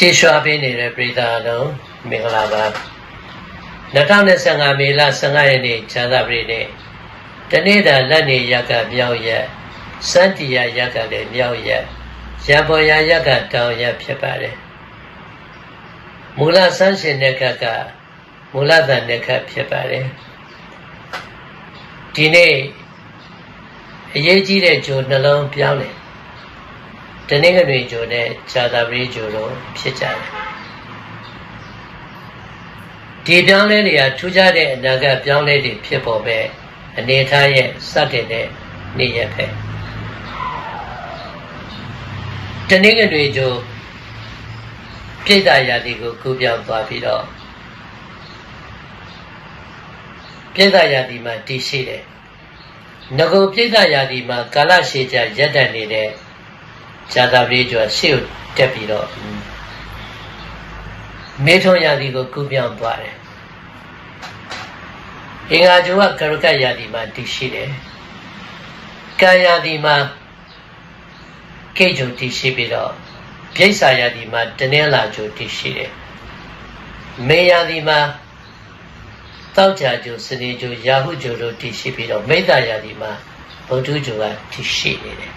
ကြည်ရွှာပေးနေတဲ့ပြည်သားအလုံးမင်္ဂလာပါ2025မေလ15ရက်နေ့ဇာသပတိနေ့တနေ့တာလက်နေရက်ကမြောက်ရက်စန္တီယာရက်ကလည်းမြောက်ရက်ရံပေါ်ရာရက်ကတောင်ရက်ဖြစ်ပါတယ်မူလဆန်းရှင်တဲ့ခက်ကမူလတန်တဲ့ခက်ဖြစ်ပါတယ်ဒီနေ့အရေးကြီးတဲ့ဂျိုနှလုံးပြောင်းတယ် တနင်္ဂနွေဂျိုနဲ့ဇာတာပရိဂျိုတို့ဖြစ်ကြတယ်ဒီပြောင်းလဲတွေကထူးခြားတဲ့အနာဂတ်ပြောင်းလဲတွေဖြစ်ပေါ်ပဲအနေထားရဲ့စတင်တဲ့နေ့ရက်ပဲတနင်္ဂနွေဂျိုပြိတ္တာရာသီကိုကူးပြောင်းသွားပြီးတော့ပြိတ္တာရာသီမှာတည်ရှိတယ်ငကိုပြိတ္တာရာသီမှာကာလရှည်ကြာရက်တန့်နေတဲ့ ဇာတာပရိကျော်ရှေ့ကိုတက်ပြီးတော့မေထုံရာသီကိုကူးပြောင်းသွားတယ်အင်္ဂါကျိုးကကရကတ်ရာသီမှာတည်ရှိတယ်ကံရာသီမှာကိတ်ကျိုတည်ရှိပြီးတော့ပြိဿာရာသီမှာတနင်္လာကျိုတည်ရှိတယ်မေရာသီမှာတောက်ကြကျိုစနေကျိုရာဟုကျိုတို့တည်ရှိပြီးတော့မိတ္တရာသီမှာဗုဒ္ဓကျိုကတည်ရှိနေတယ်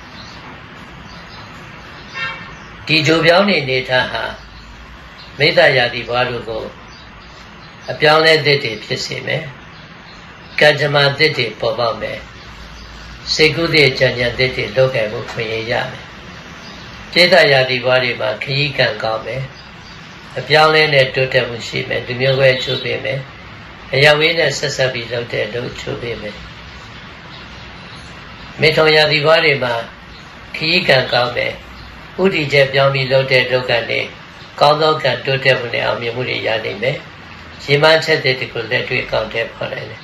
ဒီဂျိုပြောင်းနေနေထားဟာမိတ္တရာသီဘွားတို့ကိုအပြောင်းလဲသစ်တွေဖြစ်စေမယ်ကံကြမ္မာသစ်တွေပေါ်ပေါက်မယ်စေကုသည့်ကြံကြံသစ်တွေလောက်ခဲ့မှုခွင့်ရရမယ်ကျေတရာသီဘွားတွေမှာခရီးကံကောင်းမယ်အပြောင်းလဲနဲ့တိုးတက်မှုရှိမယ်လူမျိုးကွဲချိုးပေးမယ်အယဝေးနဲ့ဆက်ဆက်ပြီးလုပ်တဲ့လုပ်ချိုးပေးမယ်မေထုံရာသီဘွားတွေမှာခရီးကံကောင်းမယ် ဥတီချက်ပြောင်းပြီးလုပ်တဲ့ဒုက္ခတွေကောင်းသောကံတိုးတက်မှုနဲ့အောင်မြင်မှုတွေရနိုင်မယ်ရေမချက်တဲ့တကူလက်တွေ့ကောင်းတဲ့ခေါ်နိုင်တယ်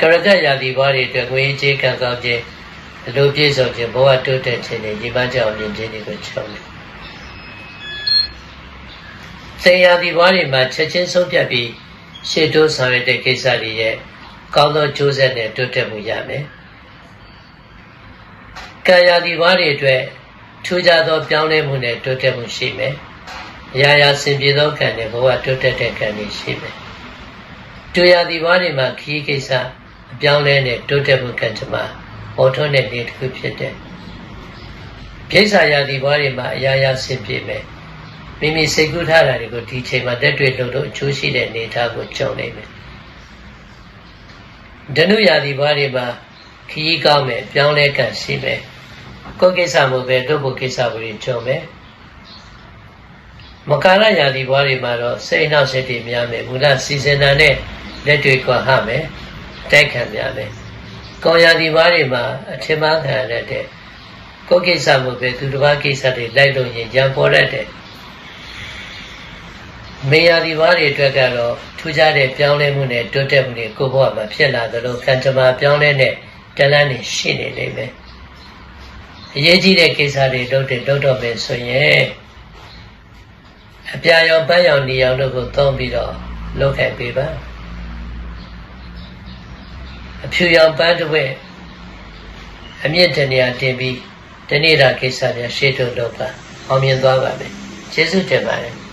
ကရကရာသီဘွားတွေအတွက်ငွေကြေးကံကောင်းခြင်းအလိုပြည့်စုံခြင်းဘဝတိုးတက်ခြင်းနဲ့ရေမချက်အောင်မြင်ခြင်းတွေကိုချုံတယ်စေရာသီဘွားတွေမှာချက်ချင်းဆုံးဖြတ်ပြီးရှေ့တိုးဆောင်ရတဲ့ကိစ္စတွေရဲ့ကောင်းသောကြိုးဆက်နဲ့တိုးတက်မှုရမယ်ကံရာသီဘွားတွေအတွက် ထူးခြားသောပြောင်းလဲမှုနဲ့တိုးတက်မှုရှိမယ်။အရာရာစင်ပြေသောကံနဲ့ဘဝတိုးတက်တဲ့ကံတွေရှိမယ်။တူရာဒီဘွားတွေမှာခီးကိစ္စအပြောင်းလဲနဲ့တိုးတက်မှုကံကြမ္မာပေါ်ထွန်းတဲ့နေ့တစ်ခုဖြစ်တယ်။ကိစ္စရာဒီဘွားတွေမှာအရာရာစင်ပြေမယ်။မိမိစိတ်ကူးထားတာတွေကိုဒီချိန်မှာတက်တွေ့လို့တော့အကျိုးရှိတဲ့အနေအထားကိုကြုံနိုင်မယ်။ဒနုရာဒီဘွားတွေမှာခီးကောင်းမယ်ပြောင်းလဲကံရှိမယ်။ ကိုယ်ကိစ္စမို့ပဲတို့ဘုကိစ္စကိုကြုံမယ်မကာလရာသီဘွားတွေမှာတော့စိတ်နှောက်စိတ်တွေများမယ်မူလစီစဉ်တာနဲ့လက်တွေကွာဟမယ်တိုက်ခံများမယ်ကောရာသီဘွားတွေမှာအထင်မှားခံရတဲ့ကိုယ်ကိစ္စမို့ပဲသူတစ်ပါးကိစ္စတွေလိုက်လို့ရင်ကြံပေါ်တတ်တယ်မေယာဒီဘွားတွေအတွက်ကတော့ထူးခြားတဲ့ပြောင်းလဲမှုနဲ့တိုးတက်မှုတွေကိုယ့်ဘဝမှာဖြစ်လာသလိုကံကြမ္မာပြောင်းလဲတဲ့တလန်းနေရှိနေလိမ့်မယ် အရေးကြီးတဲ့ကိစ္စတွေလုပ်တယ်လုပ်တော့မယ်ဆိုရင်အပြာရောင်ပန်းရောင်နေရောင်တို့ကိုသုံးပြီးတော့လုပ်ခဲ့ပေးပါအဖြူရောင်ပန်းတစ်ဝက်အမြင့်တနေရာတင်ပြီးတနေ့တာကိစ္စတွေရှေ့ထုတ်လုပ်ပါအောင်မြင်သွားပါမယ်ကျေးဇူးတင်ပါတယ်